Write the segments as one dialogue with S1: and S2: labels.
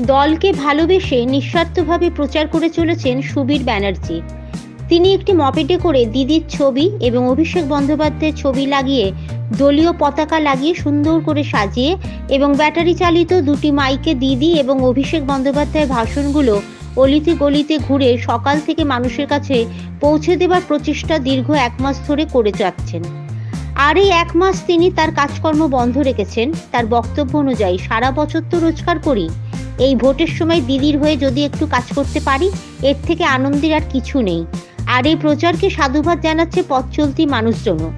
S1: দলকে ভালোবেসে নিঃস্বার্থভাবে প্রচার করে চলেছেন সুবীর ব্যানার্জি। তিনি একটি মপেটে করে দিদির ছবি এবং অভিষেক বন্দ্যোপাধ্যায়ের ছবি লাগিয়ে দলীয় পতাকা লাগিয়ে সুন্দর করে সাজিয়ে এবং ব্যাটারি চালিত দুটি মাইকে দিদি এবং অভিষেক বন্দ্যোপাধ্যায়ের ভাষণগুলো অলিতে গলিতে ঘুরে সকাল থেকে মানুষের কাছে পৌঁছে দেবার প্রচেষ্টা দীর্ঘ এক মাস ধরে করে যাচ্ছেন। আর এই এক মাস তিনি তার কাজকর্ম বন্ধ রেখেছেন। তার বক্তব্য অনুযায়ী সারা বছর তো রোজগার করি। এই ভোটের সময় দিদির হয়ে যদি একটু কাজ করতে পারি, এর থেকে আনন্দের আর কিছু নেই। আর এই প্রচারকে সাধুবাদ জানাচ্ছে পথ চলতি মানুষজনও।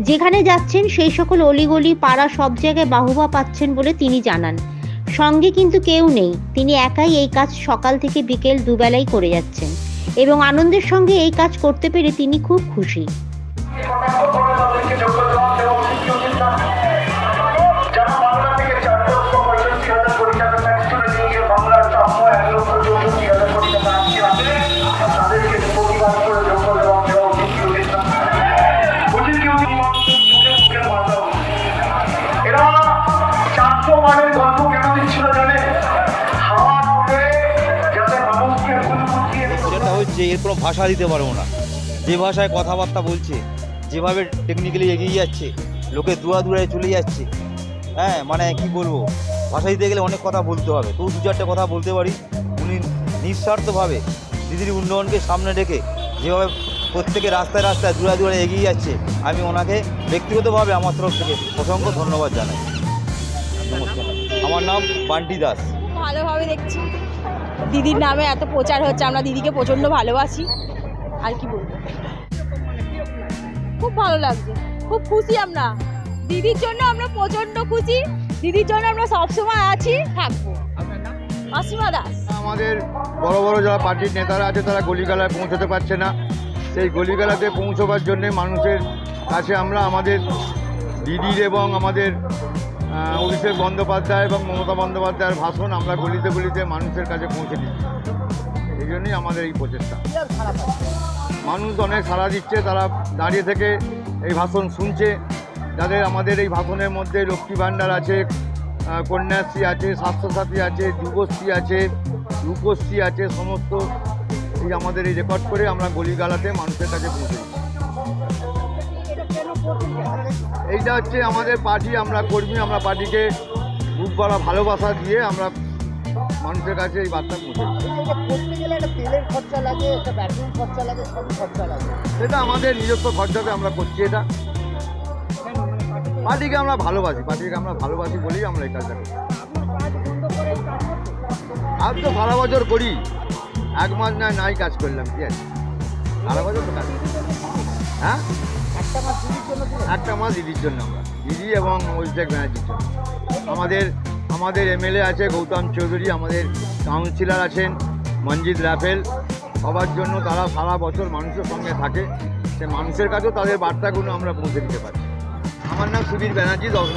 S1: যেখানে যাচ্ছেন সেই সকল অলিগলি পাড়া সব জায়গায় বাহুবা পাচ্ছেন বলে তিনি জানান। সঙ্গে কিন্তু কেউ নেই, তিনি একাই এই কাজ সকাল থেকে বিকেল দুবেলাই করে যাচ্ছেন। এবং আনন্দের সঙ্গে এই কাজ করতে পেরে তিনি খুব খুশি।
S2: হচ্ছে এর কোনো ভাষা দিতে পারব না। যে ভাষায় কথাবার্তা বলছে, যেভাবে টেকনিক্যালি এগিয়ে যাচ্ছে, লোকে দূরা দূরায় চলে যাচ্ছে হ্যাঁ মানে কি বলব? ভাষা দিতে গেলে অনেক কথা বলতে হবে। তো দু চারটে কথা বলতে পারি। উনি নিঃস্বার্থভাবে দিদির উন্নয়নকে সামনে রেখে যেভাবে প্রত্যেকে রাস্তায় রাস্তায় দূরা দূরে এগিয়ে যাচ্ছে, আমি ওনাকে ব্যক্তিগতভাবে আমার তরফ থেকে অসংখ্য ধন্যবাদ জানাই। নমস্কার। আমার নাম বান্টি দাস।
S3: ভালোভাবে দেখছি। দিদির নামে এত প্রচার হচ্ছে, আমরা দিদিকে প্রচণ্ড ভালোবাসি। আর কি বলব? খুব ভালো লাগছে, খুব খুশি আমরা। দিদির জন্য আমরা প্রচণ্ড খুশি, দিদির জন্য আমরা সবসময় আছি, থাকব। অসীমা দাস।
S4: আমাদের বড় বড় যারা পার্টির নেতারা আছে, তারা গলিগালায় পৌঁছতে পারছে না। সেই গলিগালাতে পৌঁছবার জন্যে মানুষের কাছে আমরা আমাদের দিদির এবং আমাদের অভিষেক বন্দ্যোপাধ্যায় এবং মমতা বন্দ্যোপাধ্যায়ের ভাষণ আমরা গলিতে গলিতে মানুষের কাছে পৌঁছে দিচ্ছি। এই জন্যই আমাদের এই প্রচেষ্টা। মানুষ অনেক সাড়া দিচ্ছে, তারা দাঁড়িয়ে থেকে এই ভাষণ শুনছে। যাদের আমাদের এই ভাষণের মধ্যে লক্ষ্মী ভাণ্ডার আছে কন্যাশ্রী আছে, স্বাস্থ্যসাথী আছে, যুবশ্রী আছে, রূপশ্রী আছে, সমস্ত এই আমাদের এই রেকর্ড করে আমরা গলি গলিগালাতে মানুষের কাছে পৌঁছে এইটা হচ্ছে আমাদের পার্টি আমরা কর্মী আমরা পার্টিকে বুক করা ভালোবাসা দিয়ে আমরা মানুষের কাছে এই বার্তা পৌঁছে
S5: করতে গেলে একটা তেলের খরচা লাগে একটা ব্যাটারির খরচা লাগে সবই খরচা লাগে।
S4: সেটা আমাদের নিজস্ব খরচাতে আমরা করছি এটা। পার্টিকে আমরা ভালোবাসি পার্টিকে আমরা ভালোবাসি বলেই আমরা এই কাজটা করি আজ তো সারা বছর করি এক মাস না নাই কাজ করলাম কি আছে? সারা বছর তো কাজ হ্যাঁ?
S5: একটা মাস জন্য
S4: একটা মাস ইডির জন্য আমরা। দিদি এবং অভিষেক ব্যানার্জির জন্য। আমাদের আমাদের এমএলএ আছে গৌতম চৌধুরী, আমাদের কাউন্সিলর আছেন মঞ্জিত রাফেল। সবার জন্য তারা সারা বছর মানুষের সঙ্গে থাকে। সে মানুষের কাছেও তাদের বার্তাগুলো আমরা পৌঁছে দিতে পারি আমার নাম সুবীর ব্যানার্জি, দশ